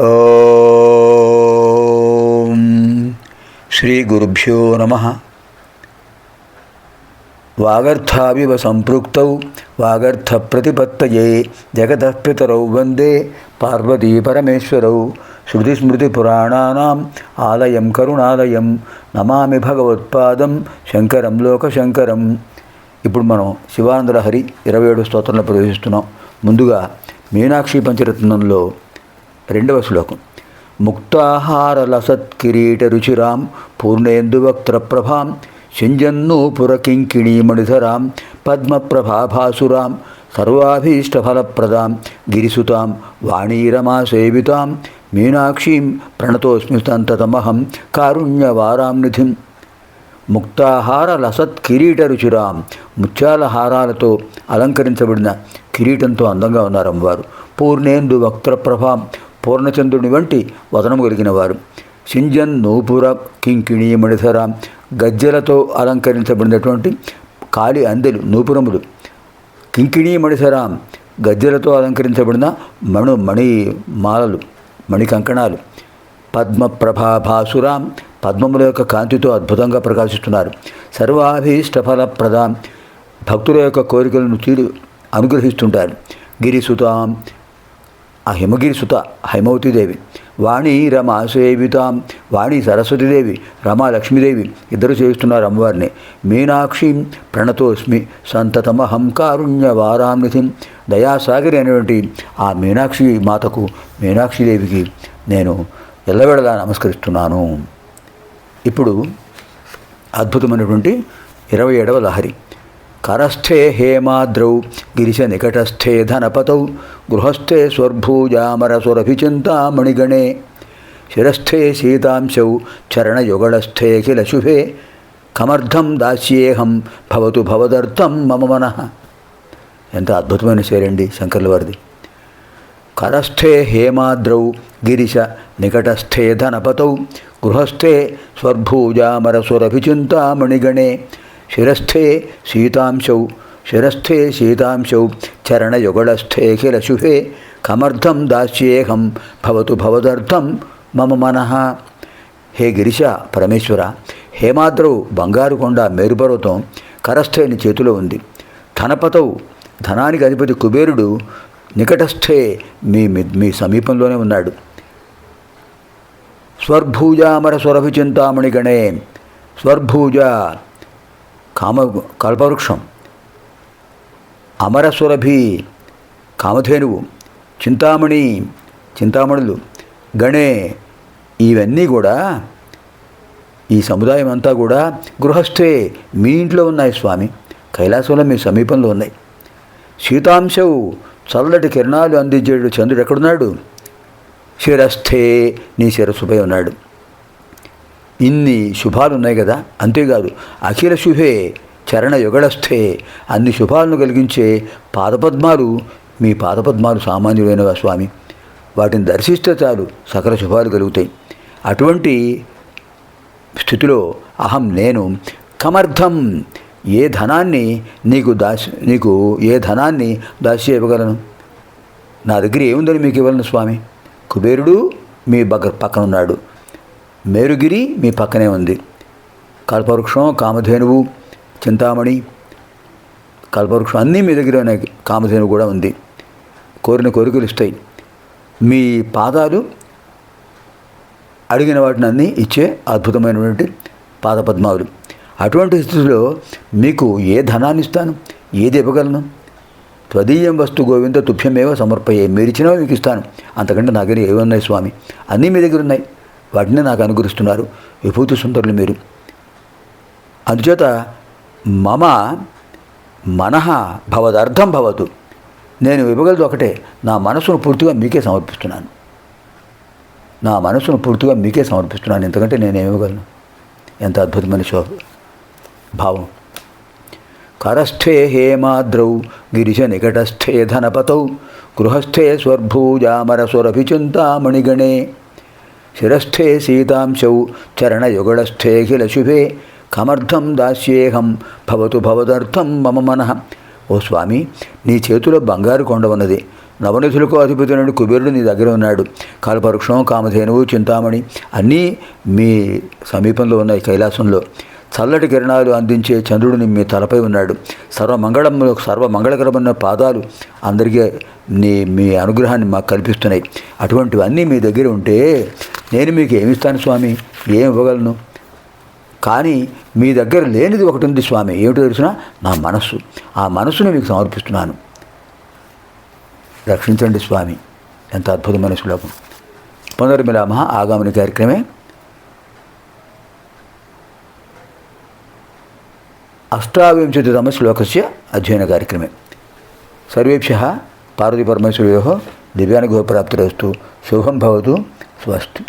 ఓం శ్రీ గురుభ్యో నమ. వాగర్థావివ సంపృక్తౌ వాగర్థ ప్రతిపత్తయే జగతః పితరౌ వందే పార్వతీ పరమేశ్వరౌ. శృతిస్మృతిపురాణానాం ఆలయం కరుణాలయం నమామి భగవత్పాదం శంకరం లోకశంకరం. ఇప్పుడు మనం శివానందలహరి ఇరవై ఏడు స్తోత్రంలో ప్రవేశిస్తున్నాం. ముందుగా మీనాక్షి పంచరత్నంలో రెండవ శ్లోకం. ముక్తాహార లసత్కిరీట రుచిరాం పూర్ణేందువక్త్రప్రభాం మణిధరాం పద్మప్రభాభాసురాం సర్వాభీష్టఫలప్రదాం గిరిసుతాం వాణీరమాసేవితాం మీనాక్షీం ప్రణతోస్మి సంతతమహం కారుణ్యవారాం నిధిం. ముక్తాహార లసత్ కిరీట రుచిరాం ముత్యాల హారాలతో అలంకరించబడిన కిరీటంతో అందంగా ఉన్నారు అమ్మవారు పూర్ణేందు వక్త్రప్రభాం పూర్ణచంద్రుని వంటి వదనము కలిగిన వారు సింజన్ నూపుర కింకిణి మణిధర గజ్జలతో అలంకరించబడినటువంటి కాలి అందెలు నూపురములు. కింకిణి మణిధర గజ్జలతో అలంకరించబడిన మణు మణి మాలలు మణి కంకణాలు. పద్మప్రభాభాసురాం పద్మముల యొక్క కాంతితో అద్భుతంగా ప్రకాశిస్తున్నారు. సర్వాభీష్టఫలప్రదాం భక్తుల యొక్క కోరికలను తీరు అనుగ్రహిస్తుంటారు. గిరిసుతాం ఆ హిమగిరి సుత హైమవతీదేవి. వాణి రమ సేవితాం వాణి సరస్వతీదేవి రమ లక్ష్మీదేవి ఇద్దరు చేస్తున్నారు అమ్మవారిని. మీనాక్షి ప్రణతోస్మి సంతతమహం కారుణ్య వారాంనిధిం దయాసాగరి అనేటువంటి ఆ మీనాక్షి మాతకు మీనాక్షిదేవికి నేను ఎల్లవేళలా నమస్కరిస్తున్నాను. ఇప్పుడు అద్భుతమైనటువంటి ఇరవై ఏడవ లహరి. కరస్థే హేమాద్రౌ గిరిశ నికటస్థే ధనపతౌ గృహస్థే స్వర్భూజామరసురభిచింతామణిగణే. శిరస్థే సీతాంశౌ చరణయుగళస్థే కిల శుభే. కమర్థం దాస్యేహం భవతు భవదర్థం మమ మన. ఎంత అద్భుతమైన శైలండి శంకర్ల వారిది. కరస్థే హేమాద్రౌ గిరిశ నికటస్థే ధనపతౌ గృహస్థే స్వర్భూజామరసురభిచింతామణిగణే. శిరస్థే సీతాంశౌ శిరస్థే సీతాంశౌ చరణయుగళస్థే కిల శుభే కమర్థం దాస్యేహం భవతు భవదర్థం మమ మనః. హే గిరిశ పరమేశ్వర హేమాద్రవు బంగారు కొండ మేరుపర్వతం కరస్థేని చేతిలో ఉంది. ధనపతవు ధనానికి అధిపతి కుబేరుడు నికటస్థే మీ మీ- మీ సమీపంలోనే ఉన్నాడు. స్వర్భూజామర స్వరభి చింతామణి గణే స్వర్భూజ కామ కల్పవృక్షం. అమరసురభి కామధేనువు చింతామణి చింతామణులు గణే ఇవన్నీ కూడా ఈ సముదాయం అంతా కూడా గృహస్థే మీ ఇంట్లో ఉన్నాయి స్వామి. కైలాసంలో మీ సమీపంలో ఉన్నాయి. శీతాంశవు చల్లటి కిరణాలు అందించేడు చంద్రుడు ఎక్కడున్నాడు? శిరస్థే నీ శిరస్సుపై ఉన్నాడు. ఇన్ని శుభాలున్నాయి కదా? అంతేకాదు అఖిల శుభే చరణ యుగళస్థే అన్ని శుభాలను కలిగించే పాదపద్మాలు మీ పాదపద్మాలు సామాన్యులైనవా స్వామి? వాటిని దర్శిస్తే చాలు సకల శుభాలు కలుగుతాయి. అటువంటి స్థితిలో అహం నేను కమర్థం. ఏ ధనాన్ని నీకు దాసి నీకు ఏ ధనాన్ని దాసి ఇవ్వగలను? నా దగ్గర ఏముందని మీకు ఇవ్వలను స్వామి? కుబేరుడు మీ బగ్గ పక్కన ఉన్నాడు మేరుగిరి మీ పక్కనే ఉంది. కల్పవృక్షం కామధేనువు చింతామణి కల్పవృక్షం అన్నీ మీ దగ్గర ఉన్నాయి కామధేనువు కూడా ఉంది. కోరిన కోరికలు ఇస్తాయి. మీ పాదాలు అడిగిన వాటిని అన్నీ ఇచ్చే అద్భుతమైనటువంటి పాదపద్మావులు అటువంటి స్థితిలో మీకు ఏ ధనాన్ని ఇస్తాను? ఏది ఇవ్వగలను? త్వదీయం వస్తు గోవింద తుభ్యమేవ సమర్పయ్యే మీరు ఇచ్చినవి మీకు ఇస్తాను. అంతకంటే నా దగ్గర ఏవి ఉన్నాయి స్వామి? అన్నీ మీ దగ్గర ఉన్నాయి. వాటిని నాకు అనుగ్రహిస్తున్నారు. విభూతి సుందరులు మీరు. అందుచేత మమ మనః భవదర్థం భవతు. నేను ఇవ్వగలదు ఒకటే. నా మనసును పూర్తిగా మీకే సమర్పిస్తున్నాను. నా మనసును పూర్తిగా మీకే సమర్పిస్తున్నాను. ఎందుకంటే నేను ఇవ్వగలను. ఎంత అద్భుతమైన శో భావం. కరస్థే హేమాద్రౌ గిరిశ నికటస్థే ధనపతౌ గృహస్థే స్వర్భూజామరసురభిచింతామణిగణే. శిరస్థే సీతాంశౌ చరణయుగళస్థే కిల శుభే కమర్థం దాస్యేహం భవతు భవదర్థం మమ మనః ఓ స్వామి నీ చేతిలో బంగారు కొండ ఉన్నది. నవనిధులకు అధిపతి నుండి కుబేరుడు నీ దగ్గర ఉన్నాడు. కాలపరుక్షం కామధేనువు చింతామణి అన్నీ మీ సమీపంలో ఉన్నాయి కైలాసంలో. చల్లటి కిరణాలు అందించే చంద్రుడిని మీ తలపై ఉన్నాడు. సర్వమంగళములు సర్వమంగళకరమైన పాదాలు అందరికీ నీ మీ అనుగ్రహాన్ని మాకు కల్పిస్తున్నాయి. అటువంటివన్నీ మీ దగ్గర ఉంటే నేను మీకు ఏమిస్తాను స్వామి? ఏం ఇవ్వగలను? కానీ మీ దగ్గర లేనిది ఒకటి ఉంది స్వామి. ఏమిటో తెలిసిన? నా మనస్సు. ఆ మనస్సును మీకు సమర్పిస్తున్నాను. రక్షించండి స్వామి. ఎంత అద్భుతమైన శ్లోకం. పునర్మిలామ ఆగామిని కార్యక్రమే అష్టావింశతితమ శ్లోకస్య అధ్యయన కార్యక్రమే. సర్వేభ్య పార్వతీపరమేశ్వరయో దివ్యానుగోప్రాప్తిరస్తు శుభం భవతు. స్వస్తి.